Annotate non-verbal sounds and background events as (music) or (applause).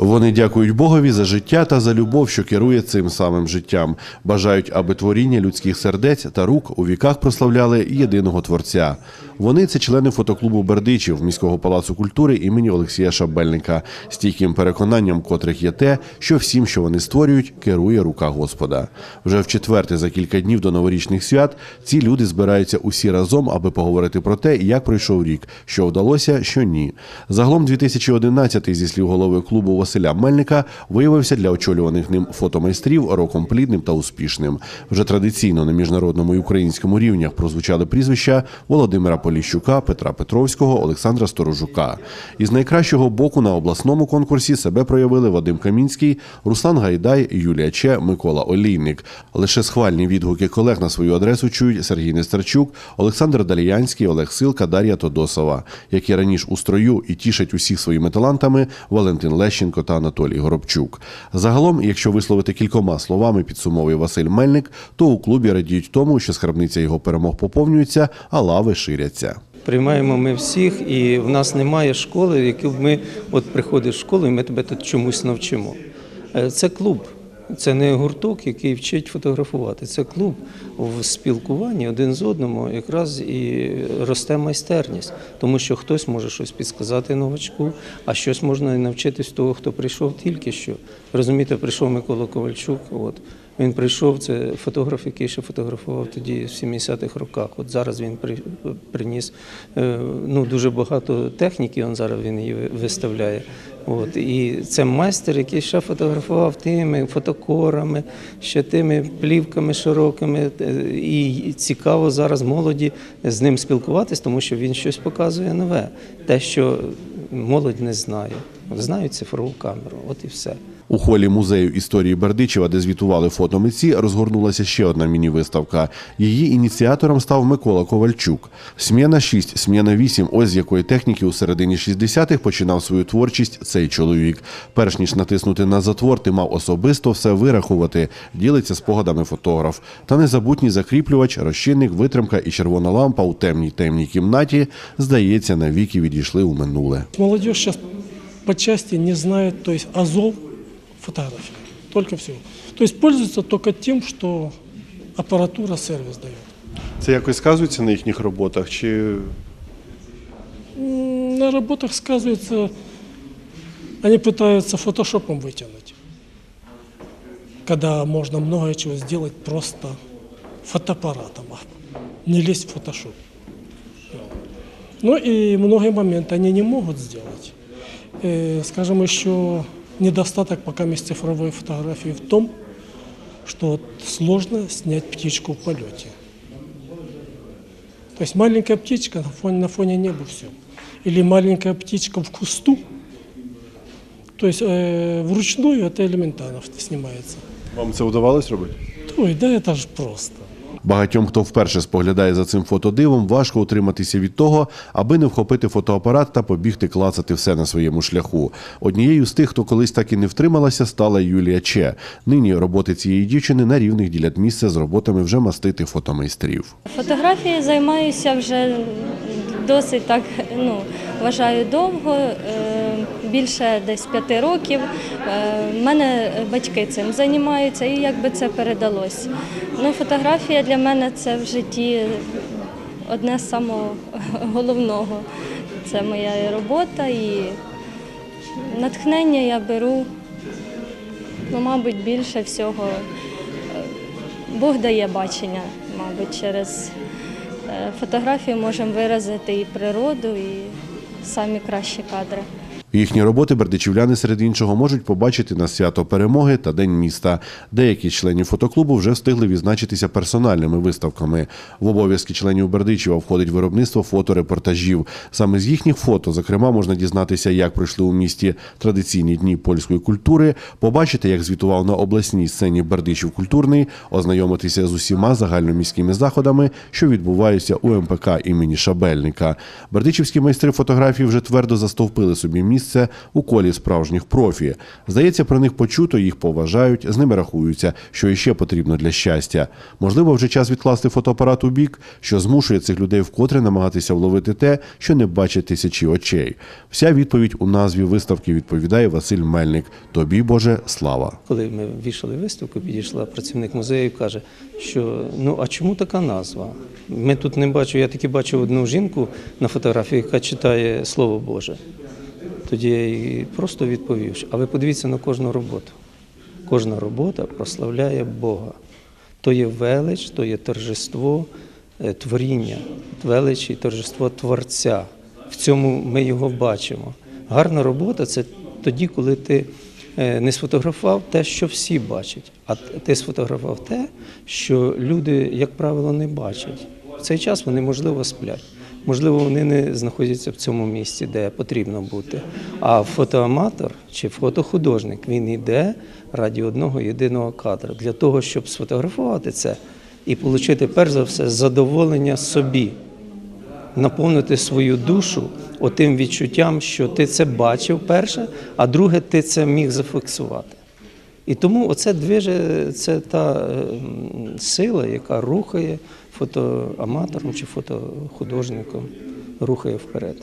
Вони дякують Богові за життя та за любов, що керує цим самим життям. Бажають, аби творіння людських сердець та рук у віках прославляли єдиного творця. Вони це члени фотоклубу Бердичів міського палацу культури імені Олексія Шабельника, стійким переконанням котрих є те, що всім, що вони створюють, керує рука Господа. Вже в четверте за кілька днів до новорічних свят ці люди збираються усі разом, аби поговорити про те, як пройшов рік, що вдалося, що ні. Загалом 2011 зі слів голови клубу Василя Мельника виявився для очолюваних ним фотомайстрів роком плідним та успішним. Вже традиційно на міжнародному і українському рівнях прозвучали прізвища Володимира Поліщука, Петра Петровського, Олександра Сторожука. Із найкращого боку на обласному конкурсі себе проявили Вадим Камінський, Руслан Гайдай, Юлія Че, Микола Олійник. Лише схвальні відгуки колег на свою адресу чують Сергій Нестерчук, Олександр Даліянський, Олег Силка, Дар'я Тодосова, які раніше у строю і тішать усіх своїми талантами Валентин Лещенко та Анатолій Горобчук. Загалом, якщо висловити кількома словами, підсумовує Василь Мельник, то у клубі радіють тому, що скарбниця його перемог поповнюється, а лави ширяться. Приймаємо ми всіх, і в нас немає школи, яку ми от приходиш в школу, і ми тебе тут чомусь навчимо. Е, Це клуб. Це не гурток, який вчить фотографувати. Це клуб в спілкуванні один з одним якраз і росте майстерність, тому що хтось може щось підсказати новачку, а щось можна навчитись того, хто прийшов тільки що. Розумієте, прийшов Микола Ковальчук. От він прийшов, це фотограф, який ще фотографував тоді в 70-х роках. От зараз він при, приніс е, ну, дуже багато техніки, он зараз він її виставляє. От, і це майстер, який ще фотографував тими фотокорами, ще тими плівками широкими. Е, І цікаво зараз молоді з ним спілкуватись, тому що він щось показує нове, те, що молодь не знає. Знають цифрову камеру, от і все. У холі музею історії Бердичева, де звітували фотомитці, розгорнулася ще одна міні-виставка. Її ініціатором став Микола Ковальчук. Сміна 6, сміна 8 – ось з якої техніки у середині 60-х починав свою творчість цей чоловік. Перш ніж натиснути на затвор, ти мав особисто все вирахувати, ділиться спогадами фотограф. Та незабутній закріплювач, розчинник, витримка і червона лампа у темній темній кімнаті, здається, навіки відійшли у минуле. Молодежь сейчас по части не знает, то есть азов фотографии, только всего. То есть пользуется только тем, что аппаратура сервис дает. Це якось сказується на їхніх роботах? Чи М, На работах сказывается, они пытаются фотошопом вытянуть. Когда можно много чего сделать просто фотоаппаратом, а не лезть в фотошоп. Ну и многие моменты они не могут сделать. Скажем, еще недостаток пока есть цифровой фотографии в том, что сложно снять птичку в полете. То есть маленькая птичка на фоне, на фоне неба все. Или маленькая птичка в кусту. То есть э, вручную это элементарно снимается. вам це вдавалось робити? Ой, да это же просто. Багатьом, хто вперше споглядає за цим фотодивом, важко утриматися від того, аби не вхопити фотоапарат та побігти клацати все на своєму шляху. Однією з тих, хто колись так і не втрималася, стала Юлія Че. Нині роботи цієї дівчини на рівних ділять місце з роботами вже мастити фотомайстрів. Фотографією займаюся вже досить так, ну, вважаю, довго, е, більше десь п'яти років. Е, В мене батьки цим займаються і якби це передалось. Ну, фотографія для мене це в житті одне з самого (laughs) головного. Це моя робота і натхнення я беру, ну, мабуть, більше всього. е, Бог дає бачення, мабуть, через е, фотографію можемо виразити і природу, і самі кращі кадри. Їхні роботи бердичівляни серед іншого можуть побачити на свято перемоги та День міста. Деякі членів фотоклубу вже встигли відзначитися персональними виставками. В обов'язки членів Бердичева входить виробництво фоторепортажів. Саме з їхніх фото, зокрема, можна дізнатися, як пройшли у місті традиційні дні польської культури, побачити, як звітував на обласній сцені Бердичів культурний, ознайомитися з усіма загальноміськими заходами, що відбуваються у МПК імені Шабельника. Бердичівські майстри фотографії вже твердо застовпили собі місце місце у колі справжніх профі. Здається, про них почуто, їх поважають, з ними рахуються, що іще потрібно для щастя. Можливо, вже час відкласти фотоапарат у бік, що змушує цих людей вкотре намагатися вловити те, що не бачать тисячі очей. Вся відповідь у назві виставки відповідає Василь Мельник. Тобі, Боже, слава. Коли ми вішали виставку, підійшла працівник музею каже, що ну а чому така назва? Ми тут не бачимо, я тільки бачив одну жінку на фотографії, яка читає Слово Боже. Тоді я їй просто відповів, що, а ви подивіться на кожну роботу. Кожна робота прославляє Бога. То є велич, то є торжество е, творіння, велич і торжество Творця. В цьому ми його бачимо. Гарна робота це тоді, коли ти е, не сфотографував те, що всі бачать, а ти сфотографував те, що люди, як правило, не бачать. В цей час вони, можливо, сплять. Можливо, вони не знаходяться в цьому місці, де потрібно бути. А фотоаматор чи фотохудожник він йде раді одного єдиного кадра для того, щоб сфотографувати це і отримати, перш за все, задоволення собі, наповнити свою душу отим відчуттям, що ти це бачив перше, а друге, ти це міг зафіксувати. І тому оце движе, це та е, сила, яка рухає фотоаматором чи фотохудожником, рухає вперед.